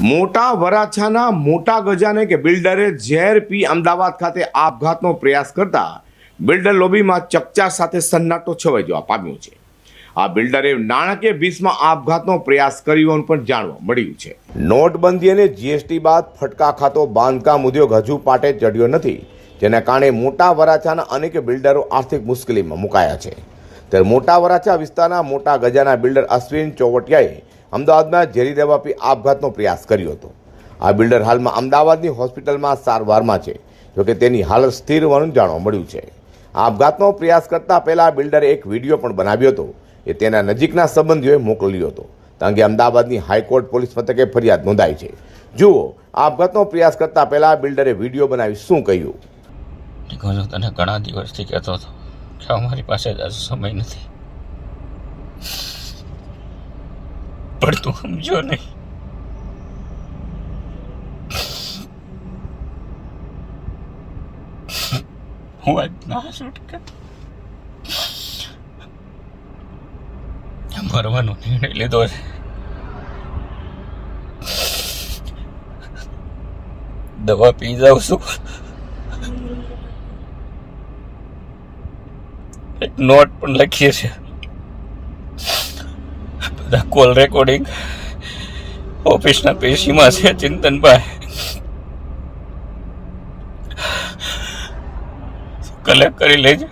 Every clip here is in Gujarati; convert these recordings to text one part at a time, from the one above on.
મોટા વરાછાના મોટા ગજાને કે બિલ્ડરે ઝેર પી અમદાવાદ ખાતે આપઘાતનો પ્રયાસ કરતા બિલ્ડર લોબીમાં ચકચાર સાથે સન્નાટો છવાઈ જવા પામ્યો છે. આ બિલ્ડરે નાણાકીય ભીસમાં આપઘાતનો પ્રયાસ કર્યો પણ જાણવા મળ્યું છે. નોટબંધી અને જીએસટી બાદ ફટકા ખાતો બાંધકામ ઉદ્યોગ હજુ પાટે ચડ્યો નથી, જેના કારણે મોટા વરાછાના અનેક બિલ્ડરો આર્થિક મુશ્કેલીમાં મુકાયા છે. ત્યારે મોટા વરાછા વિસ્તારના મોટા ગજાના બિલ્ડર અશ્વિન ચોવટિયાએ અમદાવાદમાં ઝેરી દવા આપી આપઘાતનો પ્રયાસ કર્યો હતો. આ બિલ્ડર હાલમાં અમદાવાદની હોસ્પિટલમાં સારવારમાં છે જોકે તેની હાલત સ્થિર હોવાનું જાણવા મળ્યું છે. આપઘાતનો પ્રયાસ કરતા પહેલા બિલ્ડરે એક વીડિયો પણ બનાવ્યો હતો, એ તેના નજીકના સંબંધીઓએ મોકલ્યો હતો, કારણ અંગે અમદાવાદની હાઈકોર્ટ પોલીસ મથકે ફરિયાદ નોંધાઈ છે. જુઓ આપઘાતનો પ્રયાસ કરતા પહેલા બિલ્ડરે વીડિયો બનાવી શું કહ્યું? તને ઘણા દિવસથી કહેતો હતો કે અમારી પાસે સમય નથી. પણ તું સમજો નહીં મરવાનો નિર્ણય લીધો છે. દવા પી જાઉં છું. એક નોટ પણ લખીએ છીએ. બધા કોલ રેકોર્ડિંગ ઓફિસના પેશીમાં છે ચિંતનભાઈ. કલેક્ટ કરી લેજો?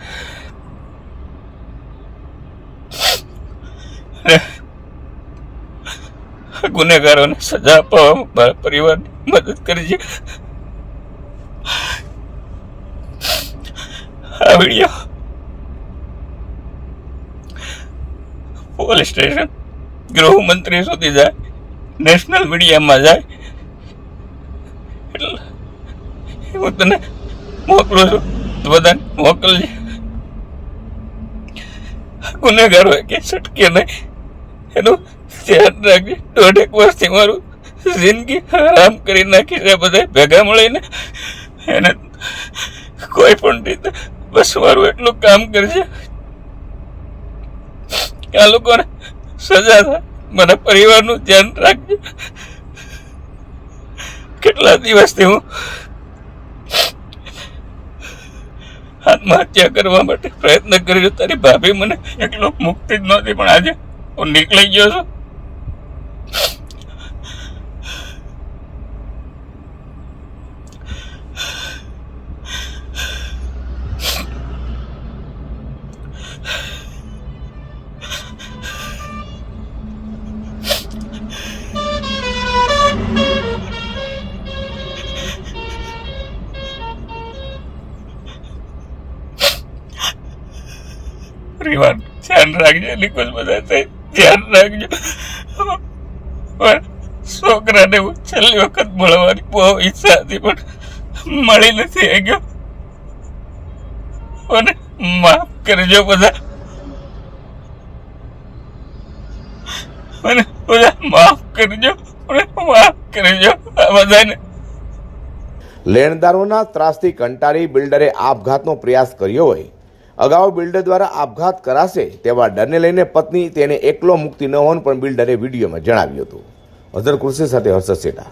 ગુનેગારોને સજા અપાવવામાં પરિવારની મદદ કરજે. આ વીડિયો પોલીસ સ્ટેશન ગૃહમંત્રી સુધી જાય નેશનલ મીડિયામાં જાય. એટલે હું તને મોકલું છું બધાને મોકલજે. ગુનેગારો કે છટકે નહીં, એનું ધ્યાન રાખજે. દોઢેક વર્ષથી મારું જિંદગી આરામ કરી નાખી છે બધા ભેગા મળીને. એને કોઈ પણ રીતે બસ મારું એટલું કામ કરજે. આ લોકોને સજા થાય. મારા પરિવારનું ધ્યાન રાખજો કેટલા દિવસથી હું આત્મહત્યા કરવા માટે પ્રયત્ન કર્યો. તારી ભાભી મને એકલો મુક્તિ જ નહોતી, પણ આજે હું નીકળી ગયો છું. પરિવાર. ધ્યાન રાખજો, નિકોલ બધા ધ્યાન રાખજો. છોકરાને હું છેલ્લી વખત મળવાની બહુ ઈચ્છા હતી, પણ મળી નથી ગયો અને માફ કરજો બધા. અને બધા માફ કરજો, અને માફ કરજો આ બધાને. લેણદારોના ત્રાસથી કંટાળી બિલ્ડરે આપઘાતનો પ્રયાસ કર્યો હોય અગાઉ બિલ્ડર દ્વારા આપઘાત કરાશે તેવા ડરને લઈને પત્ની તેને એકલો મુક્તિ ન હોવાનું પણ બિલ્ડરે વિડીયોમાં જણાવ્યું હતું. અઝર કૃષિ સાથે હર્ષદ સેઠા